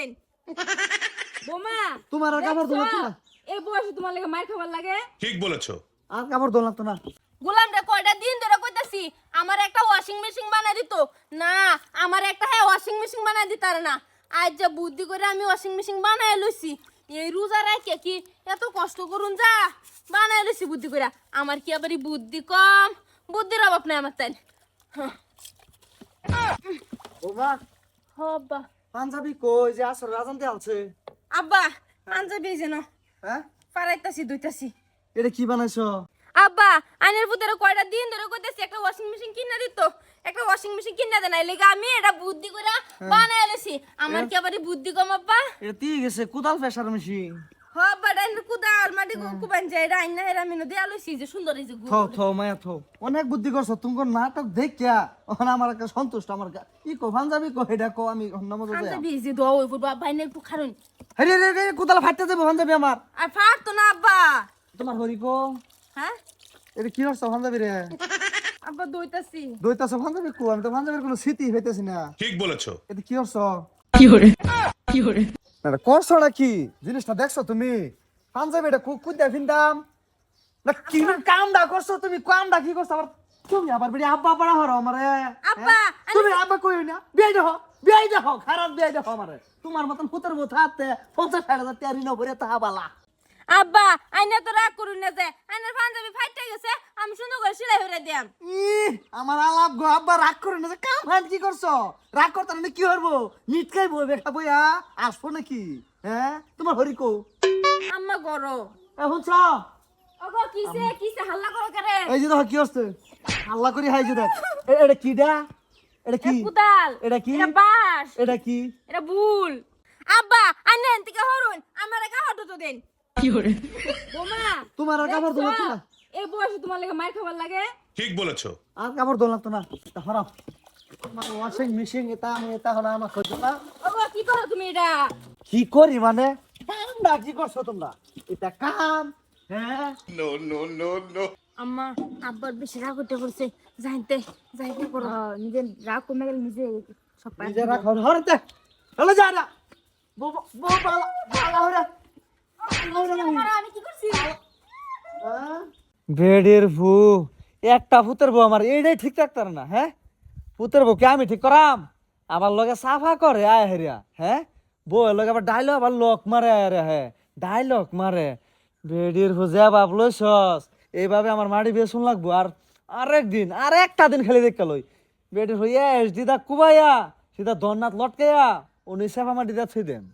দেন। বোমা তোমার আর কাপড় ধোয়া না। এই বয়সে তোমার লাগে মার খাবার লাগে। ঠিক বলেছ। আর কাপড় ধোয়া লাগতো না। গোলাম রে কয়টা দিন ধরে কইতাছি আমার একটা ওয়াশিং মেশিন বানাই দিত। না আমার একটা হ্যাঁ ওয়াশিং মেশিন বানাই দিতার না। আজ যা বুদ্ধি করে আমি ওয়াশিং মেশিন বানাই লইছি এই রোজা রাখে কি এত কষ্ট করুন যা? বানাই লইছি বুদ্ধি করে আমার কি আবার বুদ্ধি কম? বুদ্ধির অভাব নাই আমার তাই। বৌমা। হব্বা। পাঞ্জাবি কই যে আসর রাজান দিয়ে আলছে আব্বা পাঞ্জাবি যেন হ্যাঁ? পারাইতাছি দুইতাছি এটা কি বানাইছো? আব্বা আইনের পুতের কয়টা দিন ধরে কইতেছি একটা ওয়াশিং মেশিন কিনা দিত। একটা ওয়াশিং মেশিন কিনা দেন লেগে আমি এটা বুদ্ধি করে বানাই লইছি আমার কি আবার বুদ্ধি কম আব্বা? এটা দিয়ে গেছে কোদাল ফেসার মেশিন। হ আব্বা ডাইন কুদাল। কুবান যায় ডাইন না হেরা মিনো দিয়া লইছি যে সুন্দর এই যে থো থো মায়া থো। অনেক বুদ্ধি করছ তুমি নাটক দেখিয়া ওখানে আমার একটা সন্তুষ্ট আমার ই কো পাঞ্জাবি কো এটা কো আমি নমজ আনতে বিজি দোয়া হই পড়বা আব্বা আইনে একটু খারুন। আরে রে রে কোদাল ফাটতে যাবে পাঞ্জাবি আমার। আর ফাট তো না আব্বা। তোমার হরি কো? হ্যাঁ? এটা কি করছ পাঞ্জাবি রে? আব্বা দইতাছি। দইতাছো পাঞ্জাবি কো আমি তো পাঞ্জাবির কোনো স্মৃতি হইতেছি না। ঠিক বলেছ। এটা কি করছ না করছ নাকি জিনিসটা দেখছ তুমি? পাঞ্জাবি এটা কুদ্দা ফিনদাম না কি কামডা করছ? তুমি কামডা কি করছ? আবার তুমি আবার বেড়ে আব্বা পড়া হরো আমারে। আব্বা, হ্যাঁ? তুমি আব্বা কই না। বিয়াই দেখো বিয়াই দেখো খারাপ বিয়াই দেখো আমারে। তোমার মতন পুতের মতো হাতে পঞ্চাশ ষাট হাজার টিয়ারি নবরে তাহা বালা আব্বা আইনে তো রাগ করুন না যে আইনের পাঞ্জাবি ফাইটে গেছে আমি সুন্দর করে সেলাই হইরা দিয়াম। আমার আলাপ গো আব্বা রাগ করে না যে কাম হান কি করছ? রাগ করতে না কি করব? নিট খাইবো বেটা বইয়া। আসব নাকি? হ্যাঁ? তোমার হরি কো। আম্মা গরো। এখন চ ওগো কিসে কিসে হাল্লা করো করে? এই যে দেখো কি হচ্ছে আল্লাহ করি হাই যে দেখ। এটা কি ডা এটা কি? কুদাল। এটা কি? এটা বাস এটা কি? এটা ভুল আব্বা আন্নে এনতিকে হরুন। আমার একা হটো তো দেন। কি করে বোমা তোমার আর কাপড় লাগতো না। এই বয়সে তোমার লাগে মার খাবার লাগে। ঠিক বলেছ। আর কাপড় ধোয়া লাগতো না। এটা হরাম। আমার ওয়াশিং মেশিন এটা আমি এটা হলো আমার খোঁজ না ওগো কি করো তুমি এটা? কি করি মানে? কামটা কি করছ তোমরা এটা কাম হ্যাঁ আম্মা আব্বার বেশি রাগ করতে করছে যাইতে যাইতে করো নিজে রাগ কমে গেলে নিজে সব পায় নিজে রাখ হরতে হলে যা না বো বো বালা বালা হরে আমি কি করছি বেডের ভু একটা ভূতের বউ আমার এইটাই ঠিক রাখতার না হ্যাঁ ভূতের বউকে আমি ঠিক করাম আমার লগে সাফা করে আয় হেরিয়া হ্যাঁ বউ লগে আবার ডাইলগ আবার লক মারে আরে হ্যাঁ ডাইলগ মারে। বেডের হুজে বাপ লইছস এইভাবে আমার মাড়ি বিয়ে শুন লাগবো। আর আরেক দিন, আর একটা দিন খেলে দেখতে লই। বেডির হইয়া দিদা কুবাইয়া সিধা দন্নাত লটকাইয়া উনি সাফা আমার দিদা থই দেন।